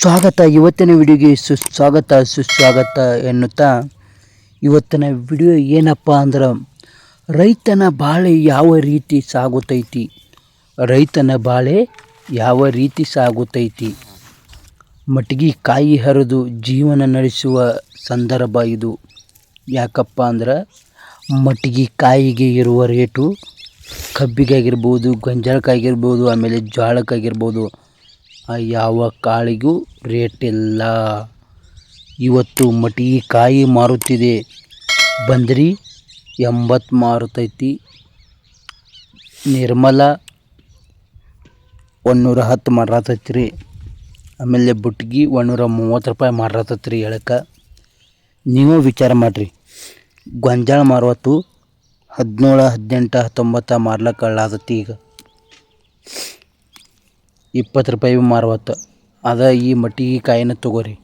ಸ್ವಾಗತ. ಇವತ್ತಿನ ವಿಡಿಯೋಗೆ ಸುಸ್ವಾಗತ ಸುಸ್ವಾಗತ ಎನ್ನುತ್ತಾ, ಇವತ್ತಿನ ವಿಡಿಯೋ ಏನಪ್ಪ ಅಂದ್ರೆ, ರೈತನ ಬಾಳೆ ಯಾವ ರೀತಿ ಸಾಗುತ್ತೈತಿ ರೈತನ ಬಾಳೆ ಯಾವ ರೀತಿ ಸಾಗುತ್ತೈತಿ ಮಟ್ಗಿ ಕಾಯಿ ಹರಿದು ಜೀವನ ನಡೆಸುವ ಸಂದರ್ಭ ಇದು. ಯಾಕಪ್ಪ ಅಂದ್ರೆ, ಮಟ್ಗಿ ಕಾಯಿಗೆ ಇರುವ ರೇಟು ಕಬ್ಬಿಗಾಗಿರ್ಬೋದು, ಗೊಂಜಾಳಕ್ಕಾಗಿರ್ಬೋದು, ಆಮೇಲೆ ಜೋಳಕ್ಕಾಗಿರ್ಬೋದು ಯಾವ ಕಾಳಿಗೂ ರೇಟ್ ಇಲ್ಲ. ಇವತ್ತು ಮಟಿ ಕಾಯಿ ಮಾರುತ್ತಿದೆ. ಬಂದ್ರಿ, ಎಂಬತ್ತು ಮಾರುತೈತಿ. ನಿರ್ಮಲ ಒಂದೂರ ಹತ್ತು ಮಾರತೈತಿ ರೀ ಆಮೇಲೆ ಬುಟ್ಗಿ ಒಂದೂರ ಮೂವತ್ತು ರೂಪಾಯಿ ಮಾರತೈತಿ ರೀ ಎಳಕ್ಕೆ ನೀವು ವಿಚಾರ ಮಾಡಿರಿ. ಗೊಂಜಾಳ ಮಾರುವತ್ತು ಹದಿನೇಳು ಹದಿನೆಂಟು ಹತ್ತೊಂಬತ್ತು ಮಾರ್ಲಕ್ಕೆ ಈಗ. ಇಪ್ಪತ್ತು ರೂಪಾಯಿ ಮಾರುವತ್ತ. ಅದ ಈ ಮಟ್ಟಿಗೆ ಕಾಯಿನ ತೊಗೋರಿ.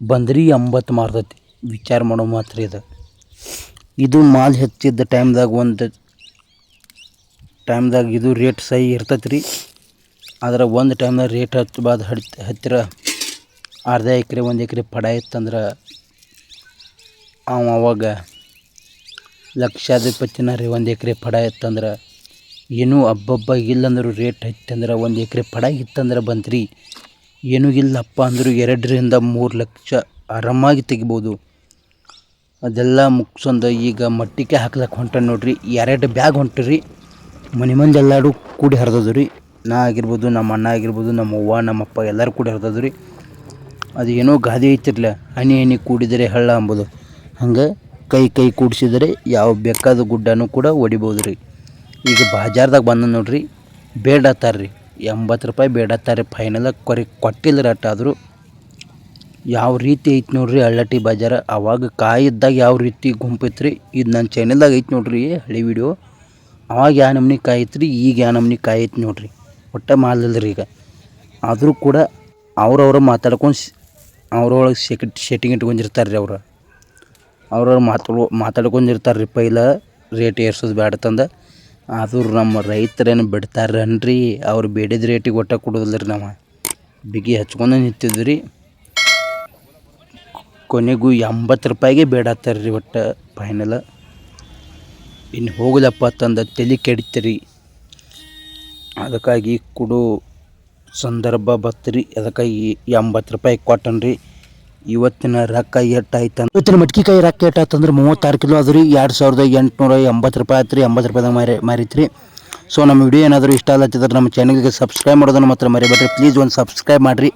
ಬಂದ್ರಿ ಎಂಬತ್ತು ಮಾರ್ತೈತಿ. ವಿಚಾರ ಮಾಡೋ ಮಾತ್ರ ಇದು ಇದು ಮಾಲ್ ಹೆಚ್ಚಿದ್ದ ಟೈಮ್ದಾಗ ಒಂದು ಟೈಮ್ದಾಗ ಇದು ರೇಟ್ ಸಹಿ ಇರ್ತೈತೆ ರೀ ಆದ್ರೆ ಒಂದು ಟೈಮ್ದಾಗ ರೇಟ್ ಹತ್ತು ಹಡ್ ಹತ್ತಿರ ಅರ್ಧ ಎಕರೆ, ಒಂದು ಎಕರೆ ಪಡ ಇತ್ತಂದ್ರೆ ಅವ ಅವಾಗ ಲಕ್ಷಾಧಿಪತಿನ ರೀ ಒಂದು ಎಕರೆ ಪಡ ಇತ್ತಂದ್ರೆ ಏನೂ ಅಬ್ಬಬ್ಬ ಇಲ್ಲಂದ್ರೆ ರೇಟ್ ಹತ್ತಂದ್ರೆ ಒಂದು ಎಕರೆ ಪಡ ಇತ್ತಂದ್ರೆ ಬಂತ್ರಿ. ಏನೂ ಇಲ್ಲಪ್ಪ ಅಂದರೂ ಎರಡರಿಂದ ಮೂರು ಲಕ್ಷ ಆರಾಮಾಗಿ ತೆಗಿಬೋದು. ಅದೆಲ್ಲ ಮುಗ್ಸೊಂದು ಈಗ ಮಟ್ಟಿಗೆ ಹಾಕ್ಲಕ್ಕೆ ಹೊಂಟ ನೋಡ್ರಿ. ಎರಡು ಬ್ಯಾಗ್ ಹೊಂಟ್ರಿ? ಮನೆ ಮಂದಿ ಎಲ್ಲರೂ ಕೂಡಿ ಹರಿದದು ರೀ ನಾ ಆಗಿರ್ಬೋದು, ನಮ್ಮ ಅಣ್ಣ ಆಗಿರ್ಬೋದು, ನಮ್ಮ ಅವ್ವ, ನಮ್ಮ ಅಪ್ಪ ಎಲ್ಲರೂ ಕೂಡಿ ಹರಿದದು ರೀ ಅದು ಏನೋ ಗಾದೆ ಐತಿರ್ಲ. ಹನಿ ಹನಿ ಕೂಡಿದರೆ ಹಳ್ಳ ಅಂಬೋದು. ಹಂಗೆ ಕೈ ಕೈ ಕೂಡಿಸಿದರೆ ಯಾವ ಬೇಕಾದ ಗುಡ್ಡನೂ ಕೂಡ ಹೊಡಿಬೋದು ರೀ ಈಗ ಬಾಜಾರ್ದಾಗ ಬಂದ ನೋಡ್ರಿ, ಬೇಡ ರೀ ಎಂಬತ್ತು ರೂಪಾಯಿ ಬೇಡತ್ತಾರೆ ಫೈನಲ್ ಕೊರಿ ಕೊಟ್ಟಿಲ್ಲ ರಟ್ಟ ಆದರೂ. ಯಾವ ರೀತಿ ಐತಿ ನೋಡ್ರಿ ಹಳ್ಳಟ್ಟಿ ಬಜಾರ. ಅವಾಗ ಕಾಯಿ ಇದ್ದಾಗ ಯಾವ ರೀತಿ ಗುಂಪಿತ್ತು ರೀ. ಇದು ನನ್ನ ಚಾನಲ್ದಾಗ ಐತಿ ನೋಡ್ರಿ ಹಳೆ ವಿಡಿಯೋ ಅವಾಗ ಯಾವ ನಮ್ನಿ ಕಾಯಿತು ರೀ, ಈಗ ಯಾವ ನಮ್ನಿ ಕಾಯಿ ಐತಿ ನೋಡ್ರಿ. ಒಟ್ಟ ಮಾಡಲಿಲ್ಲ ರೀ ಈಗ. ಆದರೂ ಕೂಡ ಅವ್ರವ್ರ ಮಾತಾಡ್ಕೊಂಡು ಅವ್ರೊಳಗೆ ಸೆಕೆಟ್ ಸೆಟ್ಟಿಂಗ್ ಇಟ್ಕೊಂಡಿರ್ತಾರೆ ರೀ ಅವ್ರು. ಅವ್ರವ್ರು ಮಾತಾಡೋ ಮಾತಾಡ್ಕೊಂಡಿರ್ತಾರೆ ರೀ. ಪೈಲ ರೇಟ್ ಏರ್ಸೋದು ಬೇಡ ತಂದ. ಆದರೂ ನಮ್ಮ ರೈತರೇನು ಬಿಡ್ತಾರನ್ರಿ? ಅವ್ರು ಬೇಡಿದ ರೇಟಿಗೆ ಒಟ್ಟ ಕೊಡೋದಿಲ್ಲ ರೀ ನಾವು. ಬಿಗಿ ಹಚ್ಕೊಂಡು ನಿಂತಿದ್ವಿ ರೀ ಕೊನೆಗೂ ಎಂಬತ್ತು ರೂಪಾಯಿಗೆ ಬೇಡತ್ತಾರ ರೀ ಒಟ್ಟು ಫೈನಲ್ ಇನ್ನು ಹೋಗಲಪ್ಪ ತಂದ ತಲೆ ಕೆಡಿತೀರಿ. ಅದಕ್ಕಾಗಿ ಕೊಡೋ ಸಂದರ್ಭ ಬತ್ರಿ ಅದಕ್ಕಾಗಿ ಎಂಬತ್ತು ರೂಪಾಯಿ ಕೊಟ್ಟನ್ರಿ. ಇವತ್ತಿನ ರೊಕ್ಕ ಎಷ್ಟು ಆಯ್ತು ಇವತ್ತಿನ ಮಟ್ಕಿಕಾಯಿ ರೊಕ್ಕ ಎಷ್ಟು ಆಯ್ತಂದ್ರೆ ಮೂವತ್ತಾರು ಕಿಲೋ ಅದ್ರಿ, ಎರಡು ಸಾವಿರದ ಎಂಟುನೂರ ಎಂಬತ್ತು ರೂಪಾಯಿ ಆಯ್ತು ರೀ ಎಂಬತ್ತು ರೂಪಾಯಿದಾಗ ಮಾರಿ, ಮಾರಿತ್ರಿ. ಸೊ ನಮ್ಮ ವಿಡಿಯೋ ಏನಾದರೂ ಇಷ್ಟ ಆಗ್ಲತ್ತಿದ್ರೆ ನಮ್ಮ ಚಾನಲ್ಗೆ ಸಬ್ಸ್ಕ್ರೈಬ್ ಮಾಡೋದನ್ನು ಮಾತ್ರ ಮರಿಬೇಡ್ರಿ. ಪ್ಲೀಸ್ ಒಂದು ಸಬ್ಸ್ಕ್ರೈಬ್ ಮಾಡಿರಿ.